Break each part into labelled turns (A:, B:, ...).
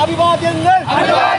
A: Abibadenler! Abibadenler!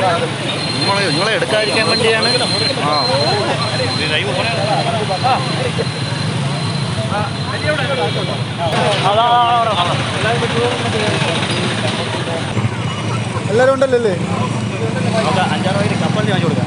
A: നിങ്ങളെ നിങ്ങളെ എടുക്കാതിരിക്കാൻ വേണ്ടിയാണ്. ആ.
B: എല്ലാവരും ഉണ്ടല്ലോ അല്ലേ?
A: അഞ്ചാറ് പേര് കപ്പലിന് കൊടുക്കാം.